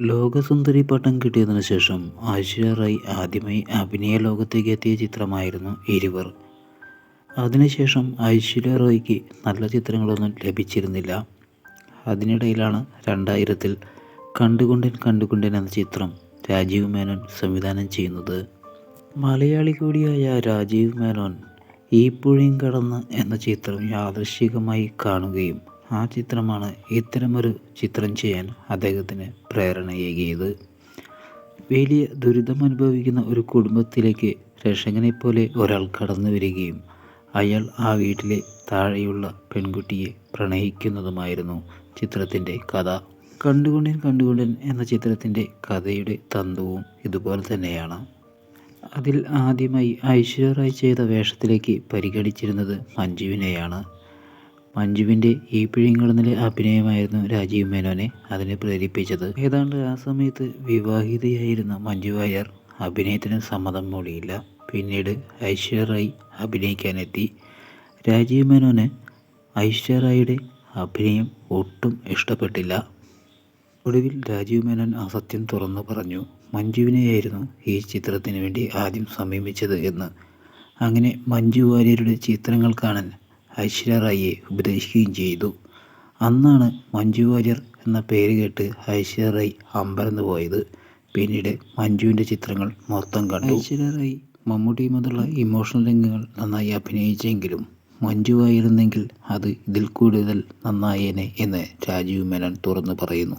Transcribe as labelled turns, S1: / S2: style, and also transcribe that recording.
S1: ലോകസുന്ദരി പട്ടം കിട്ടിയതിനു ശേഷം ഐശ്വര്യ റായ് ആദ്യമായി അഭിനയ ലോകത്തേക്ക് എത്തിയ ചിത്രമായിരുന്നു ഇരുവർ. അതിനുശേഷം ഐശ്വര്യ റോയ്ക്ക് നല്ല ചിത്രങ്ങളൊന്നും ലഭിച്ചിരുന്നില്ല. അതിനിടയിലാണ് രണ്ടായിരത്തിൽ കണ്ടുകൊണ്ടൻ കണ്ടുകൊണ്ടൻ എന്ന ചിത്രം രാജീവ് മേനോൻ സംവിധാനം ചെയ്യുന്നത്. മലയാളി കൂടിയായ രാജീവ് മേനോൻ ഈ പുഴയും കടന്ന് എന്ന ചിത്രം യാദൃശികമായി കാണുകയും ആ ചിത്രമാണ് ഇത്തരമൊരു ചിത്രം ചെയ്യാൻ അദ്ദേഹത്തിന് പ്രേരണയേകിയത്. വലിയ ദുരിതം അനുഭവിക്കുന്ന ഒരു കുടുംബത്തിലേക്ക് രക്ഷകനെപ്പോലെ ഒരാൾ കടന്നു വരികയും അയാൾ ആ വീട്ടിലെ താഴെയുള്ള പെൺകുട്ടിയെ പ്രണയിക്കുന്നതുമായിരുന്നു ചിത്രത്തിന്റെ കഥ. കണ്ടുകൊണ്ടൻ കണ്ടുകൊണ്ടൻ എന്ന ചിത്രത്തിന്റെ കഥയുടെ തന്തുവും ഇതുപോലെ തന്നെയാണ്. അതിൽ ആദ്യമായി ഐശ്വര്യ റായ് ചെയ്ത വേഷത്തിലേക്ക് പരിഗണിച്ചിരുന്നത് മഞ്ജുവിനെയാണ്. മഞ്ജുവിന്റെ ഈ പിഴിങ്ങളെന്നിലെ അഭിനയമായിരുന്നു രാജീവ് മേനോനെ അതിനെ പ്രേരിപ്പിച്ചത്. ഏതാണ്ട് ആ സമയത്ത് വിവാഹിതയായിരുന്ന മഞ്ജു വാര്യർ അഭിനയത്തിന് സമ്മതം മൂടിയില്ല. പിന്നീട് ഐശ്വര്യ അഭിനയിക്കാനെത്തി. രാജീവ് മേനോന് ഐശ്വര്യ റായിയുടെ അഭിനയം ഒട്ടും ഇഷ്ടപ്പെട്ടില്ല. ഒടുവിൽ രാജീവ് മേനോൻ അസത്യം തുറന്നു പറഞ്ഞു. മഞ്ജുവിനെയായിരുന്നു ഈ ചിത്രത്തിന് വേണ്ടി ആദ്യം സമീപിച്ചത് എന്ന്. അങ്ങനെ മഞ്ജു വാര്യരുടെ ചിത്രങ്ങൾ കാണാൻ ഐശ്വര്യ റായിയെ ഉപദേശിക്കുകയും ചെയ്തു. അന്നാണ് മഞ്ജു വാര്യർ എന്ന പേര് കേട്ട് ഐശ്വര്യ റായ് അമ്പരന്ന് പോയത്. പിന്നീട് മഞ്ജുവിന്റെ ചിത്രങ്ങൾ മൊത്തം കണ്ടു. ഐശ്വര്യ റായ് മമ്മൂട്ടിയുമൊത്തുള്ള ഇമോഷണൽ രംഗങ്ങൾ നന്നായി അഭിനയിച്ചെങ്കിലും മഞ്ജു ആയിരുന്നെങ്കിൽ അത് ഇതിൽ കൂടുതൽ നന്നായേനെ എന്ന് രാജീവ് മേനോൻ തുറന്നു പറയുന്നു.